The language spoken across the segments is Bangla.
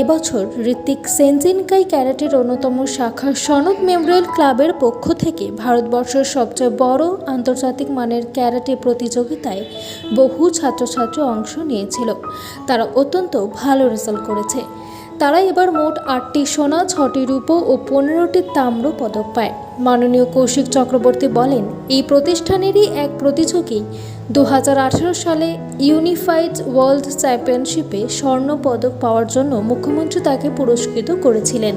এবছর ঋত্বিক সেনজিনকাই ক্যারাটের অন্যতম শাখা সনদ মেমোরিয়াল ক্লাবের পক্ষ থেকে ভারতবর্ষের সবচেয়ে বড় আন্তর্জাতিক মানের ক্যারাটে প্রতিযোগিতায় বহু ছাত্রছাত্রী অংশ নিয়েছিল। তারা অত্যন্ত ভালো রেজাল্ট করেছে। তারা এবার মোট আটটি সোনা, ছটি রূপো ও পনেরোটি তাম্র পদক পায়। মাননীয় কৌশিক চক্রবর্তী বলেন, এই প্রতিষ্ঠানেরই এক প্রতিযোগী দু হাজার আঠেরো সালে ইউনিফাইড ওয়ার্ল্ড চ্যাম্পিয়নশিপে স্বর্ণ পদক পাওয়ার জন্য মুখ্যমন্ত্রী তাকে পুরস্কৃত করেছিলেন।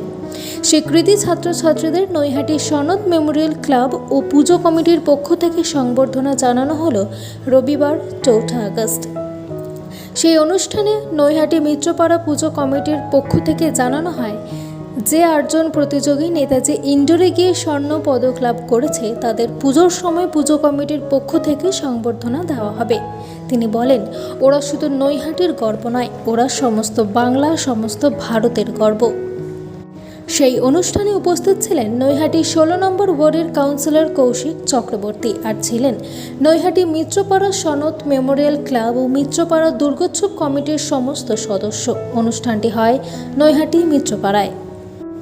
স্বীকৃতি ছাত্রছাত্রীদের নৈহাটি সনদ মেমোরিয়াল ক্লাব ও পুজো কমিটির পক্ষ থেকে সংবর্ধনা জানানো হলো রবিবার চৌঠা আগস্ট। সেই অনুষ্ঠানে নৈহাটি মিত্রপাড়া পুজো কমিটির পক্ষ থেকে জানানো হয়, যে আটজন প্রতিযোগী নেতাজি ইন্ডোরে গিয়ে স্বর্ণ পদক লাভ করেছে, তাদের পুজোর সময় পুজো কমিটির পক্ষ থেকে সংবর্ধনা দেওয়া হবে। তিনি বলেন, ওরা শুধু নৈহাটির গর্ব নয়, ওরা সমস্ত বাংলা সমস্ত ভারতের গর্ব। সেই অনুষ্ঠানে উপস্থিত ছিলেন নৈহাটি ষোলো নম্বর ওয়ার্ডের কাউন্সিলর কৌশিক চক্রবর্তী আর ছিলেন নৈহাটি মিত্রপাড়া সনদ মেমোরিয়াল ক্লাব ও মিত্রপাড়া দুর্গোৎসব কমিটির সমস্ত সদস্য। অনুষ্ঠানটি হয় নৈহাটি মিত্রপাড়ায়।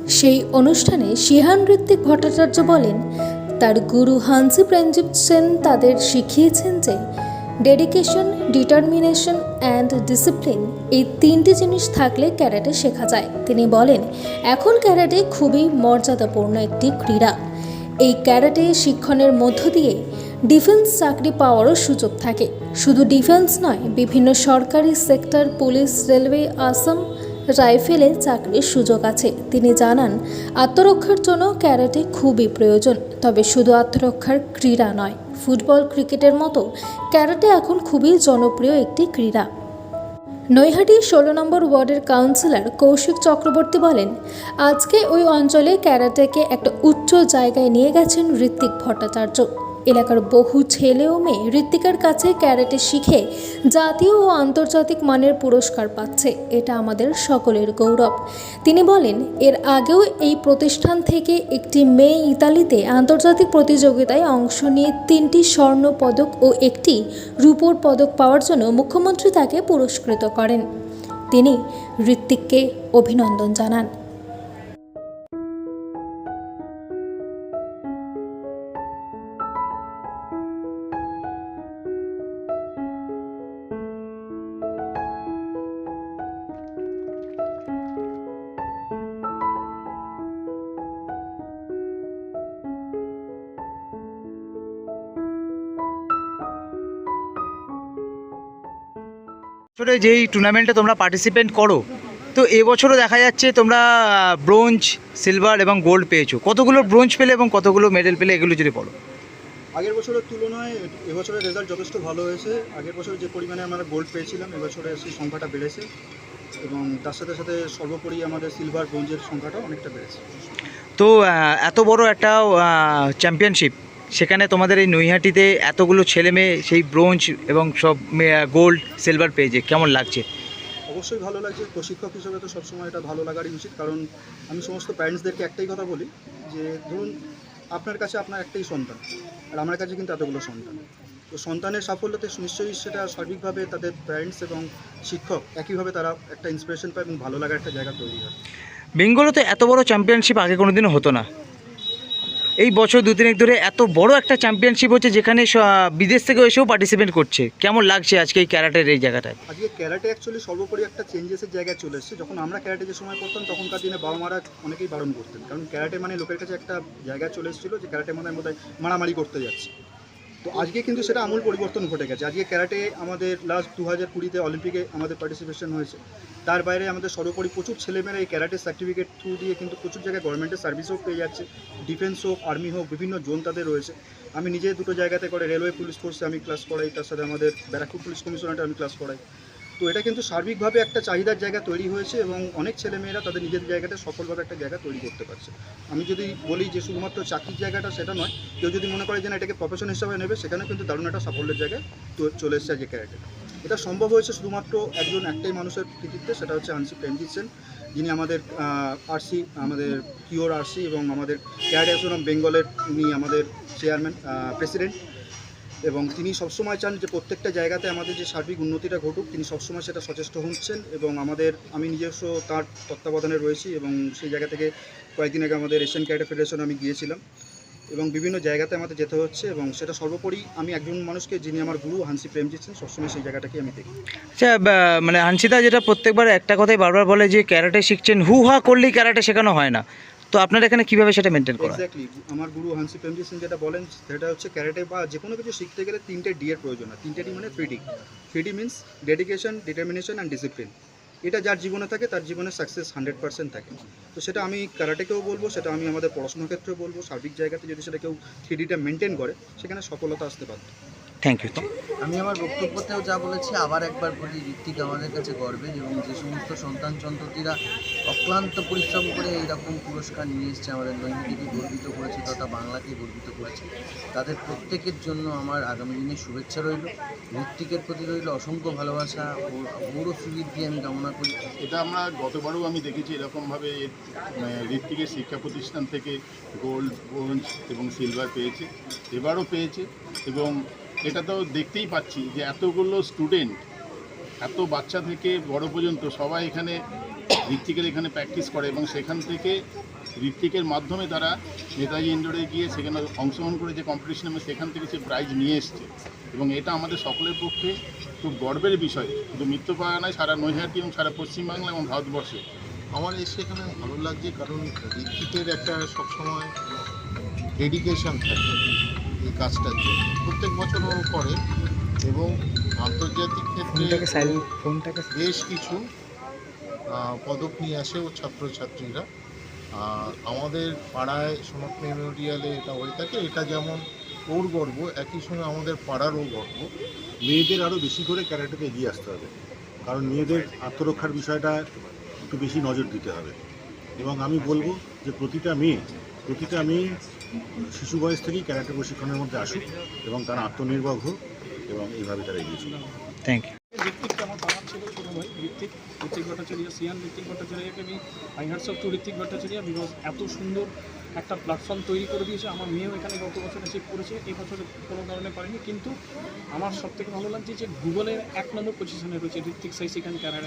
সেই অনুষ্ঠানে শিহান ঋত্বিক ভট্টাচার্য বলেন, তার গুরু হানসি প্রেমজিৎ সেন তাদের শিখিয়েছেন যে ডেডিকেশন ডিটারমিনেশন অ্যান্ড ডিসিপ্লিন এই তিনটি জিনিস থাকলে ক্যারাটে শেখা যায়। তিনি বলেন, এখন ক্যারাটে খুবই মর্যাদাপূর্ণ একটি ক্রীড়া। এই ক্যারাটে শিক্ষণের মধ্য দিয়ে ডিফেন্স চাকরি পাওয়ারও সুযোগ থাকে। শুধু ডিফেন্স নয়, বিভিন্ন সরকারি সেক্টর, পুলিশ, রেলওয়ে, আসাম, রাইফেলে চাকরির সুযোগ আছে। তিনি জানান, আত্মরক্ষার জন্য ক্যারাটে খুবই প্রয়োজন, তবে শুধু আত্মরক্ষার ক্রীড়া নয়। ফুটবল ক্রিকেটের মতো ক্যারাটে এখন খুবই জনপ্রিয় একটি ক্রীড়া। নৈহাটি ষোলো নম্বর ওয়ার্ডের কাউন্সিলর কৌশিক চক্রবর্তী বলেন, আজকে ওই অঞ্চলে ক্যারাটেকে একটা উচ্চ জায়গায় নিয়ে গেছেন ঋত্বিক ভট্টাচার্য। এলাকার বহু ছেলে ও মেয়ে ঋত্বিকের কাছে ক্যারাটে শিখে জাতীয় ও আন্তর্জাতিক মানের পুরস্কার পাচ্ছে। এটা আমাদের সকলের গৌরব। তিনি বলেন, এর আগেও এই প্রতিষ্ঠান থেকে একটি মেয়ে ইতালিতে আন্তর্জাতিক প্রতিযোগিতায় অংশ নিয়ে তিনটি স্বর্ণ পদক ও একটি রূপোর পদক পাওয়ার জন্য মুখ্যমন্ত্রী তাকে পুরস্কৃত করেন। তিনি ঋত্বিককে অভিনন্দন জানান। বছরে যেই টুর্নামেন্টে তোমরা পার্টিসিপেন্ট করো তো এবছরও দেখা যাচ্ছে তোমরা ব্রোঞ্জ সিলভার এবং গোল্ড পেয়েছ। কতগুলো ব্রোঞ্জ পেলে এবং কতগুলো মেডেল পেলে এগুলো যদি বলো। আগের বছরের তুলনায় এবছরের রেজাল্ট যথেষ্ট ভালো হয়েছে। আগের বছর যে পরিমাণে আমরা গোল্ড পেয়েছিলাম এবছরে সেই সংখ্যাটা বেড়েছে এবং তার সাথে সাথে সর্বোপরি আমাদের সিলভার ব্রোঞ্জের সংখ্যাটা অনেকটা বেড়েছে। তো এত বড় একটা চ্যাম্পিয়নশিপ সেখানে তোমাদের এই নৈহাটিতে এতগুলো ছেলে মেয়ে সেই ব্রোঞ্জ এবং সব গোল্ড সিলভার পেয়েছে। কেমন লাগছে? অবশ্যই ভালো লাগছে। প্রশিক্ষক হিসেবে তো সবসময় এটা ভালো লাগারই উচিত। কারণ আমি সমস্ত প্যারেন্টসদেরকে একটাই কথা বলি যে ধরুন আপনার কাছে আপনার একটাই সন্তান আর আমার কাছে কিন্তু এতগুলো সন্তান। তো সন্তানের সাফল্যতে নিশ্চয়ই সেটা সার্বিকভাবে তাদের প্যারেন্টস এবং শিক্ষক একইভাবে তারা একটা ইন্সপিরেশন পায় এবং ভালো লাগার একটা জায়গা তৈরি হয়। বেঙ্গলে তো এত বড় চ্যাম্পিয়নশিপ আগে কোনোদিনও হতো না। এই বছর দু তিনেক ধরে এত বড় একটা চ্যাম্পিয়নশিপ হচ্ছে যেখানে বিদেশ থেকে এসেও পার্টিসিপেট করছে। কেমন লাগছে আজকে এই ক্যারাটের এই জায়গাটায়? আজকে ক্যারাটে অ্যাকচুয়ালি সর্বোপরি একটা চেঞ্জেসের জায়গায় চলে এসেছে। যখন আমরা ক্যারাটে যে সময় করতাম তখনকার দিনে বাবা মারা অনেকেই বারণ করতেন। কারণ ক্যারাটে মানে লোকের কাছে একটা জায়গা চলে এসেছিল যে ক্যারাটে মানে বোধ মারামারি করতে যাচ্ছে। তো আজকে কিন্তু সেটা আমূল পরিবর্তন ঘটে গেছে। আজকে ক্যারাটে আমাদের লাস্ট দু হাজার কুড়িতে অলিম্পিকে আমাদের পার্টিসিপেশন হয়েছে। তার বাইরে আমাদের সর্বোপরি প্রচুর ছেলেমেয়েরা এই ক্যারাটে সার্টিফিকেট থ্রু দিয়ে কিন্তু প্রচুর জায়গায় গভর্নমেন্টের সার্ভিসও পেয়ে যাচ্ছে। ডিফেন্স হোক আর্মি হোক, বিভিন্ন জোন তাদের রয়েছে। আমি নিজে দুটো জায়গাতে করে রেলওয়ে পুলিশ ফোর্সে আমি ক্লাস করাই, তার সাথে আমাদের ব্যারাকপুর পুলিশ কমিশনারটা আমি ক্লাস করাই। তো এটা কিন্তু সার্বিকভাবে একটা চাহিদার জায়গা তৈরি হয়েছে এবং অনেক ছেলেমেয়েরা তাদের নিজেদের জায়গাতে সফলভাবে একটা জায়গা তৈরি করতে পারছে। আমি যদি বলি যে শুধুমাত্র চাকরির জায়গাটা সেটা নয়, কেউ যদি মনে করে যে না, এটাকে প্রফেশন হিসাবে নেবে, সেখানেও কিন্তু দারুণ একটা সাফল্যের জায়গায় চলে এসেছে আজকে ক্যারেটে এটা সম্ভব হয়েছে শুধুমাত্র একজন একটাই মানুষের কৃতিত্বে, সেটা হচ্ছে আনসি প্রেমজিৎ সেন যিনি আমাদের আরসি আমাদের কিওর আরসি এবং আমাদের অ্যাসোসিয়েশন অফ বেঙ্গলের উনি আমাদের চেয়ারম্যান প্রেসিডেন্ট এবং তিনি সবসময় চান যে প্রত্যেকটা জায়গাতে আমাদের যে সার্বিক উন্নতিটা ঘটুক, তিনি সবসময় সেটা সচেষ্ট হচ্ছেন এবং আমাদের, আমি নিজস্ব তার তত্ত্বাবধানে রয়েছি এবং সেই জায়গা থেকে কয়েকদিন আগে আমাদের এশিয়ান ক্যারেটে ফেডারেশনে আমি গিয়েছিলাম এবং বিভিন্ন জায়গাতে আমাদের যেতে হচ্ছে এবং সেটা সর্বোপরি আমি একজন মানুষকে যিনি আমার গুরু হানসি প্রেমজিৎ সিং সবসময় সেই জায়গাটাকে আমি দেখি। আচ্ছা মানে হানসিদা যেটা প্রত্যেকবার একটা কথাই বারবার বলে যে ক্যারাটে শিখছেন হু হা করলেই ক্যারাটে শেখানো হয় না। তো আপনার এখানে কীভাবে সেটা মেনটেন করা এক্স্যাক্টলি আমার গুরু হানসি প্রেমজি সিং যেটা বলেন, সেটা হচ্ছে ক্যারেটে বা যে কোনো কিছু শিখতে গেলে তিনটে ডি এর প্রয়োজন হয়। তিনটে ডি মানে three D three D means dedication determination and discipline এটা যার জীবনে থাকে, তার জীবনে সাকসেস হান্ড্রেড পার্সেন্ট থাকে। তো সেটা আমি ক্যারাটেকেও বলব, সেটা আমি আমাদের পড়াশোনার ক্ষেত্রেও বলব। সার্বিক জায়গাতে যদি সেটা কেউ থ্রি ডিটা মেনটেন করে, সেখানে সফলতা আসতে বাধ্য থ্যাংক ইউ আমি আমার বক্তব্যতেও যা বলেছি আবার একবার বলি ঋত্বিক আমাদের কাছে গর্বের এবং যে সমস্ত সন্তান সন্ততিরা অক্লান্ত পরিশ্রম করে এইরকম পুরস্কার নিয়ে এসছে আমাদের নৈমিতিকে গর্বিত করেছে তথা বাংলাকে গর্বিত করেছে। তাদের প্রত্যেকের জন্য আমার আগামী দিনে শুভেচ্ছা রইল। ঋত্বিকের প্রতি রইল অসংখ্য ভালোবাসা ওর ওরও সুবৃদ্ধি আমি কামনা করি। এটা আমরা গতবারও আমি দেখেছি এরকমভাবে মানে, ঋত্বিকের শিক্ষা প্রতিষ্ঠান থেকে গোল্ড ব্রোঞ্জ এবং সিলভার পেয়েছে এবারও পেয়েছে এবং এটা তো দেখতেই পাচ্ছি যে এতগুলো স্টুডেন্ট এত বাচ্চা থেকে বড় পর্যন্ত সবাই এখানে ঋত্বিকের এখানে প্র্যাকটিস করে এবং সেখান থেকে ঋত্বিকের মাধ্যমে তারা নেতাজি ইন্ডোরে গিয়ে সেখানে অংশগ্রহণ করে যে কম্পিটিশন এবং সেখান থেকে সে প্রাইজ নিয়ে এসছে। এবং এটা আমাদের সকলের পক্ষে খুব গর্বের বিষয়। শুধু নয় সারা নৈহাটি এবং সারা পশ্চিমবাংলা এবং ভারতবর্ষে। আমার এসে এখানে ভালো লাগছে কারণ ঋত্বিকের একটা সবসময় ডেডিকেশন থাকে। এই কাজটার জন্য প্রত্যেক বছর ও করে এবং আন্তর্জাতিক ক্ষেত্রে ফোনটাকে বেশ কিছু পদক নিয়ে আসে ও ছাত্রছাত্রীরা। আর আমাদের পাড়ায় সমাজ মেমোরিয়ালে এটা হয়ে থাকে। এটা যেমন ওর গর্ব একই সঙ্গে আমাদের পাড়ারও গর্ব। মেয়েদের আরও বেশি করে ক্যারাটেতে এগিয়ে আসতে হবে। কারণ মেয়েদের আত্মরক্ষার বিষয়টা একটু বেশি নজর দিতে হবে। এবং আমি বলব যে প্রতিটা মেয়ে প্রতিটা মেয়ে শিশু বয়স থেকেই ক্যারাটে প্রশিক্ষণের মধ্যে আসুক এবং তারা আত্মনির্ভর হোক এবং এইভাবে তারা এগিয়ে চলুক থ্যাংক ইউ আমার বাবার ছিল ছোটো ভাই ঋত্বিক ঋত্বিক ভট্টাচার্য সিয়ান ঋত্বিক ভট্টাচার্যকে আমি I hats off to Ritwik Bhattacharya because এত সুন্দর একটা প্ল্যাটফর্ম তৈরি করে দিয়েছে। আমার মেয়েও এখানে গত বছর অ্যাচিভ করেছে এই বছর কোনো কারণে পারেনি। কিন্তু আমার সব থেকে ভালো লাগছে যে গুগলের এক নম্বর পজিশনে রয়েছে ঋত্বিক সাই সেখান ক্যারার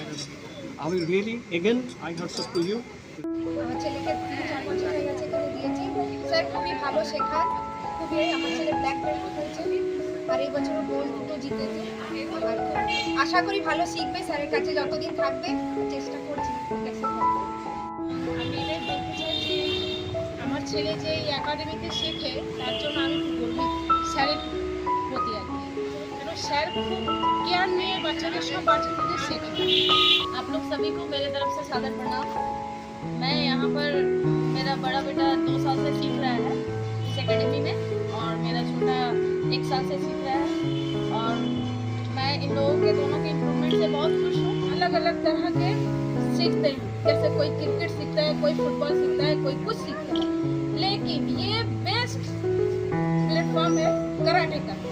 আমি really again I hats off to you আমার ছেলেকে স্যার খুবই ভালো শেখান খুবই আমার ছেলে ব্ল্যাক বেল্ট হয়েছে আর এই বছর গোল্ড দুটো জিতেছে আর খুব আশা করি ভালো শিখবে স্যারের কাছে যতদিন থাকবে চেষ্টা করছি আমি এটাই বলতে চাই যে আমার ছেলে যে এই একাডেমিতে শেখে তার জন্য আমি খুব গর্বিত স্যারের প্রতি আর কি কেন স্যার খুব কেয়ার নিয়ে বাচ্চাদের সব বাচ্চাদের শেখায় आप लोग सभी को मेरे तरफ से सादर प्रणाम मैं यहाँ पर मेरा बड़ा बेटा दो साल से सीख रहा है इस एकेडमी में और मेरा छोटा एक साल से सीख रहा है। और मैं इन लोगों के दोनों के इम्प्रूवमेंट से बहुत खुश हूँ। अलग अलग तरह के सीखते हैं। जैसे कोई क्रिकेट सीखता है, कोई फुटबॉल सीखता है, कोई कुछ सीखता है। लेकिन ये बेस्ट प्लेटफॉर्म है कराटे का।